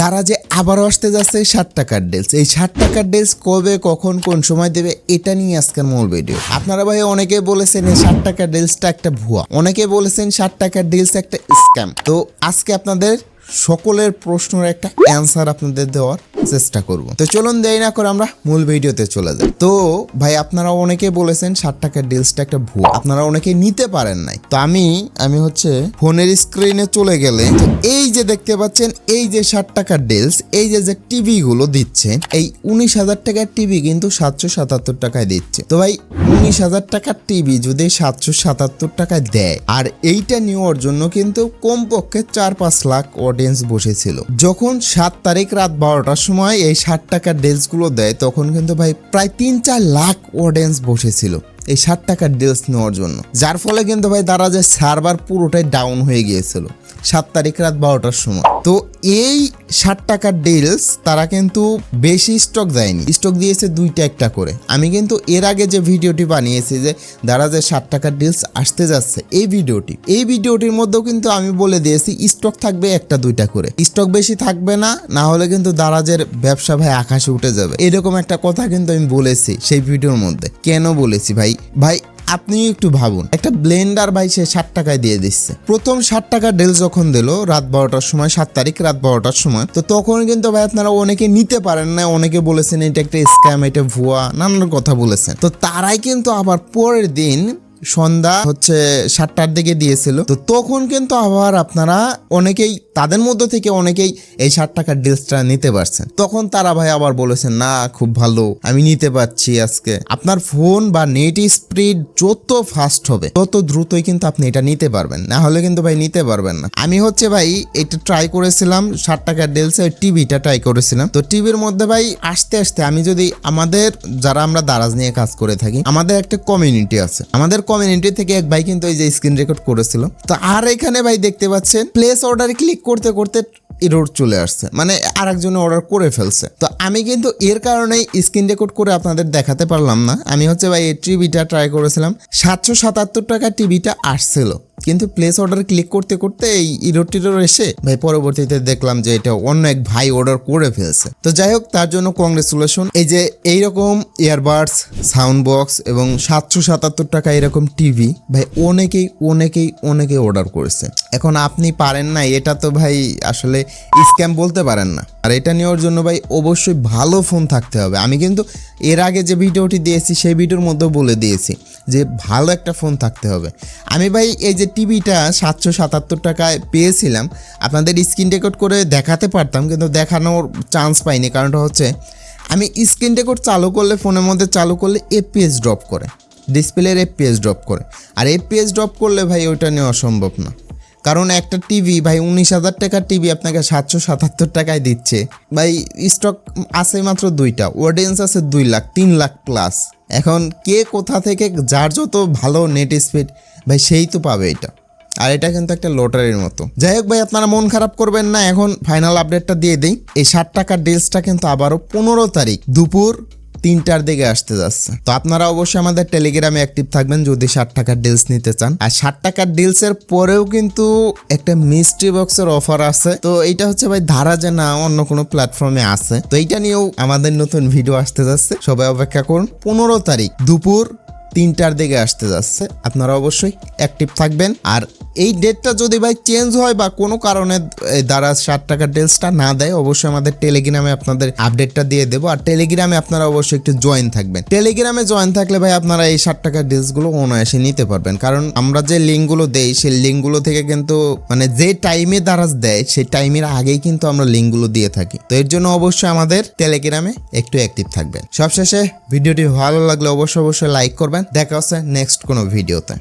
দ্বারা যে আবারও আসতে যাচ্ছে ষাট টাকার ডেলস এই ষাট টাকার ডেলস কবে, কখন, কোন সময় দেবে, এটা নিয়ে আজকের মূল ভিডিও আপনারা ভাই অনেকে বলেছেন এই ষাট টাকার ডেলসটা একটা ভুয়া। অনেকে বলেছেন ষাট টাকার ডেলস একটা স্ক্যাম তো আজকে আপনাদের সকলের প্রশ্নের একটা অ্যান্সার আপনাদের দেওয়ার চেষ্টা করব। তো চলুন দেরি না করে আমরা মূল ভিডিওতে চলে যাই। তো ভাই, আপনারা অনেকে বলেছেন ষাট টাকার ডিলসটা একটা ভুয়া। আপনারা অনেকে নিতে পারেন নাই। তো আমি আমি হচ্ছে ফোনের স্ক্রিনে চলে গেলে এই যে দেখতে পাচ্ছেন, এই যে ষাট টাকার ডিলস এই যে যে টিভি গুলো দিচ্ছে, এই উনিশ হাজার টাকার টিভি কিন্তু সাতশো সাতাত্তর টাকায় দিচ্ছে। তো ভাই, উনিশ হাজার টাকার টিভি যদি সাতশো সাতাত্তর টাকায় দেয়, আর এইটা নেওয়ার জন্য কিন্তু কমপক্ষে চার পাঁচ লাখ অডিয়েন্স বসেছিল। যখন সাত তারিখ রাত বারোটার সময় এই ষাট টাকার ড্রেসগুলো গুলো দেয়, তখন কিন্তু ভাই প্রায় তিন চার লাখ অডিয়েন্স বসেছিল এই ষাট টাকার ডিলস নেওয়ার জন্য। যার ফলে কিন্তু ভাই তারা যে সার্ভার পুরোটাই ডাউন হয়ে গিয়েছিল। সাত তারিখ রাত বারোটার সময়। তো এই ষাট টাকার ডিলস তারা কিন্তু বেশি স্টক দেয়নি। স্টক দিয়েছে দুইটা একটা করে। আমি কিন্তু এর আগে যে ভিডিওটি বানিয়েছি যে দ্বারা যে ষাট টাকার ডিলস আসতে যাচ্ছে, এই ভিডিওটি। এই ভিডিওটির মধ্যেও কিন্তু আমি বলে দিয়েছি স্টক থাকবে একটা দুইটা করে। স্টক বেশি থাকবে না না হলে কিন্তু দারাজের ব্যবসা ভাই আকাশে উঠে যাবে। এরকম একটা কথা কিন্তু আমি বলেছি সেই ভিডিওর মধ্যে। কেন বলেছি ভাই? ভাই আপনি একটু ভাবুন, একটা ব্লেন্ডার ভাই সে ষাট টাকায় দিয়ে দিচ্ছে। প্রথম ষাট টাকা ডেল যখন দিল, রাত বারোটার সময়, সাত তারিখ রাত বারোটার সময়, তো তখন কিন্তু ভাই আপনারা অনেকে নিতে পারেন না অনেকে বলেছেন এটা একটা স্ক্যাম এটা ভুয়া, নানান কথা বলেছেন। তো তারাই কিন্তু আবার পরের দিন সন্ধ্যা হচ্ছে সাতটার দিকে দিয়েছিল। তো তখন কিন্তু আবার আপনারা অনেকেই, তাদের মধ্য থেকে অনেকেই এই ষাট টাকার ডিলসটা নিতে পারছেন। তখন তারা ভাই আবার বলেছেন, না, খুব ভালো, আমি নিতে পারছি আজকে। আপনার ফোন বা নেট স্পিড যত ফাস্ট হবে, তত দ্রুতই কিন্তু আপনি এটা নিতে পারবেন। না হলে কিন্তু ভাই নিতে পারবেন না। আমি হচ্ছে ভাই এটা ট্রাই করেছিলাম ষাট টাকার ডিলসে টিভিটা ট্রাই করেছিলাম। তো টিভির মধ্যে ভাই আস্তে আস্তে আমি যদি আমাদের, যারা আমরা দারাজ নিয়ে কাজ করে থাকি, আমাদের একটা কমিউনিটি আছে। আমাদের কমিউনিটি থেকে এক ভাই কিন্তু এই যে স্ক্রিন রেকর্ড করেছিল। তো আর এখানে ভাই দেখতে পাচ্ছেন প্লেস অর্ডার ক্লিক করতে করতে এরোর চলে আসছে। মানে আরেকজনে অর্ডার করে ফেলছে। তো আমি কিন্তু এর কারণেই স্ক্রিন রেকর্ড করে আপনাদের দেখাতে পারলাম না। আমি হচ্ছে ভাই এই টিভিটা ট্রাই করেছিলাম। সাতশো সাতাত্তর টাকা টিভিটা আসছিল। কিন্তু প্লেস অর্ডার ক্লিক করতে করতে এই ইরোর টিরোর এসে, ভাই পরবর্তীতে দেখলাম যে এটা অন্য এক ভাই অর্ডার করে ফেলছে। তো যাই হোক, তার জন্য কংগ্রেচুলেশন এই যে এইরকম ইয়ারবাডস সাউন্ড বক্স এবং সাতশো সাতাত্তর টাকা এরকম টিভি ভাই অনেকেই অনেকেই অনেকেই অর্ডার করেছে। এখন আপনি পারেন না, এটা তো ভাই আসলে স্ক্যাম বলতে পারেন না। আর এটা নেওয়ার জন্য ভাই অবশ্যই ভালো ফোন থাকতে হবে। আমি কিন্তু এর আগে যে ভিডিওটি দিয়েছি, সেই ভিডিওর মধ্যেও বলে দিয়েছি যে ভালো একটা ফোন থাকতে হবে। আমি ভাই এই যে টিভিটা সাতশো সাতাত্তর টাকায় পেয়েছিলাম। আপনাদের স্ক্রিন রেকর্ড করে দেখাতে পারতাম, কিন্তু দেখানোর চান্স পাইনি। কারণটা হচ্ছে, আমি স্ক্রিন রেকর্ড চালু করলে, ফোনের মধ্যে চালু করলে এপিএস ড্রপ করে ডিসপ্লের এপিএস ড্রপ করে। আর এপিএস ড্রপ করলে ভাই ওইটা নেওয়া সম্ভব না। কারণ একটা টিভি ভাই উনিশ হাজার টাকার টিভি আপনাকে সাতশো সাতাত্তর টাকায় দিচ্ছে। ভাই স্টক আছে মাত্র দুইটা অডিয়েন্স আছে দুই লাখ, তিন লাখ প্লাস এখন কে কোথা থেকে, যার যত ভালো নেট স্পিড ভাই, সেই তো পাবে এটা। আর এটা কিন্তু একটা লটারির মতো। যাই হোক ভাই, আপনারা মন খারাপ করবেন না। এখন ফাইনাল আপডেটটা দিয়ে দিই। এই ষাট টাকার ডিলসটা কিন্তু আবারও পনেরো তারিখ দুপুর তিনটার দিকে আসতে যাচ্ছে। তো আপনারা অবশ্যই আমাদের টেলিগ্রামে অ্যাক্টিভ থাকবেন যদি ষাট টাকার ডিলস নিতে চান। আর ষাট টাকার ডিলস এর পরেও কিন্তু একটা মিস্ট্রি বক্সের অফার আছে। তো এইটা হচ্ছে ভাই, ধারা যে না অন্য কোনো প্ল্যাটফর্মে আছে। তো এইটা নিয়েও আমাদের নতুন ভিডিও আসতে যাচ্ছে। সবাই অপেক্ষা করুন। পনেরো তারিখ দুপুর তিনটার দিকে আসতে যাচ্ছে। আপনারা অবশ্যই অ্যাক্টিভ থাকবেন আর এই ডেটটা যদি ভাই চেঞ্জ হয় বা কোনো কারণে দ্বারা ষাট টাকার ডেলসটা না দেয়, অবশ্যই আমাদের টেলিগ্রামে আপনাদের আপডেটটা দিয়ে দেবো। আর টেলিগ্রামে আপনারা অবশ্যই একটু জয়েন থাকবেন। টেলিগ্রামে জয়েন থাকলে ভাই আপনারা এই ষাট টাকার ডিলসগুলো অনায়াসে নিতে পারবেন। কারণ আমরা যে লিঙ্কগুলো দেই, সেই লিঙ্কগুলো থেকে কিন্তু মানে যে টাইমে দারাজ দেয়, সেই টাইমের আগেই কিন্তু আমরা লিঙ্কগুলো দিয়ে থাকি। তো এর জন্য অবশ্যই আমাদের টেলিগ্রামে একটু অ্যাক্টিভ থাকবেন। সবশেষে, ভিডিওটি ভালো লাগলে অবশ্যই অবশ্যই লাইক করবেন। দেখা হচ্ছে নেক্সট কোনো ভিডিওতে